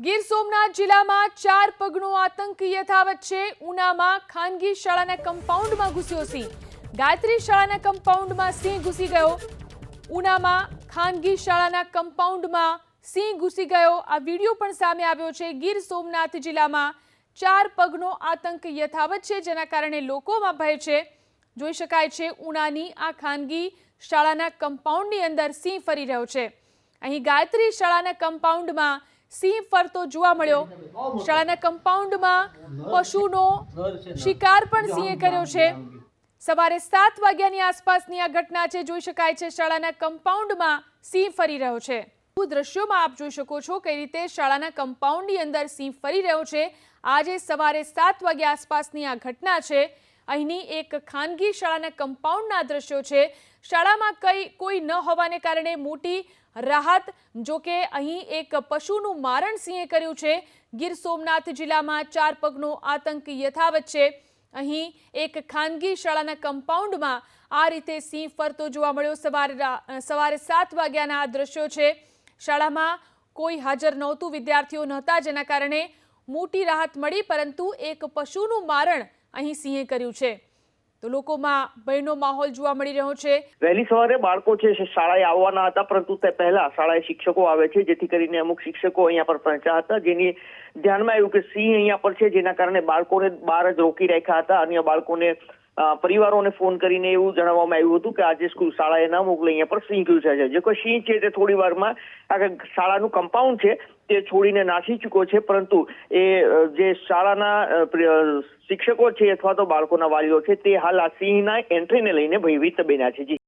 ગીર સોમનાથ જિલ્લામાં ચાર પગનો આતંક યથાવત છે. ઉનામાં ખાનગી શાળાના કમ્પાઉન્ડમાં ઘૂસ્યો સિંહ. ગાયત્રી શાળાના કમ્પાઉન્ડમાં સિંહ ઘૂસી ગયો. ઉનામાં ખાનગી શાળાના કમ્પાઉન્ડમાં સિંહ ઘૂસી ગયો. આ વીડિયો પણ સામે આવ્યો છે. ગીર સોમનાથ જિલ્લામાં ચાર પગનો આતંક યથાવત છે, જેના કારણે લોકોમાં ભય છે. જોઈ શકાય છે, ઉનાની આ ખાનગી શાળાના કમ્પાઉન્ડની અંદર સિંહ ફરી રહ્યો છે. અહીં ગાયત્રી શાળાના કમ્પાઉન્ડમાં સિંહ ફરતો જોવા મળ્યો. શાળાના કમ્પાઉન્ડમાં પશુનો શિકાર પણ સિંહે કર્યો છે. સવારે સાત વાગ્યાની આસપાસની આ ઘટના છે, જોઈ શકાય છે, શાળાના કમ્પાઉન્ડમાં સિંહ ફરી રહ્યો છે. દ્રશ્યોમાં આપ જોઈ શકો છો કઈ રીતે શાળાના કમ્પાઉન્ડની અંદર સિંહ ફરી રહ્યો છે. આજે સવારે સાત વાગ્યા આસપાસની આ ઘટના છે. અહીંની એક ખાનગી શાળાના કમ્પાઉન્ડના દ્રશ્યો છે. શાળામાં કઈ, કોઈ ન હોવાને કારણે મોટી રાહત જોકે અહીં એક પશુનું મારણ સિંહે કર્યું છે. ગીર સોમનાથ જિલ્લામાં ચાર પગનો આતંક યથાવત છે. અહીં એક ખાનગી શાળાના કમ્પાઉન્ડમાં આ રીતે સિંહ ફરતો જોવા મળ્યો. સવારે સવારે સાત વાગ્યાના આ દ્રશ્યો છે. શાળામાં કોઈ હાજર નહોતું, વિદ્યાર્થીઓ નહોતા, જેના કારણે મોટી રાહત મળી, પરંતુ એક પશુનું મારણ અહીં સિંહે કર્યું છે. તો લોકોમાં ભયનો માહોલ જોવા મળી રહ્યો છે. વહેલી સવારે બાળકો છે, શાળાએ આવવાના હતા, પરંતુ તે પહેલા શાળાએ શિક્ષકો આવે છે, જેથી કરીને અમુક શિક્ષકો અહીંયા પર પહોંચ્યા હતા, જેની ધ્યાનમાં આવ્યું કે સિંહ અહીંયા પર છે, જેના કારણે બાળકોને બહાર જ રોકી રાખ્યા હતા. અન્ય બાળકોને પરિવારોને ફોન કરીને એવું જણાવવામાં આવ્યું હતું કે આજે સ્કૂલ શાળાએ ન મોકલે, અહીંયા પર સિંહ ઘૂસ્યા છે. જે કોઈ સિંહ છે તે થોડી વારમાં આ શાળાનું કમ્પાઉન્ડ છે તે છોડીને નાસી ચૂક્યો છે, પરંતુ એ જે શાળાના શિક્ષકો છે અથવા તો બાળકોના વાલીઓ છે, તે હાલ આ સિંહના એન્ટ્રીને લઈને ભયભીત બન્યા છે.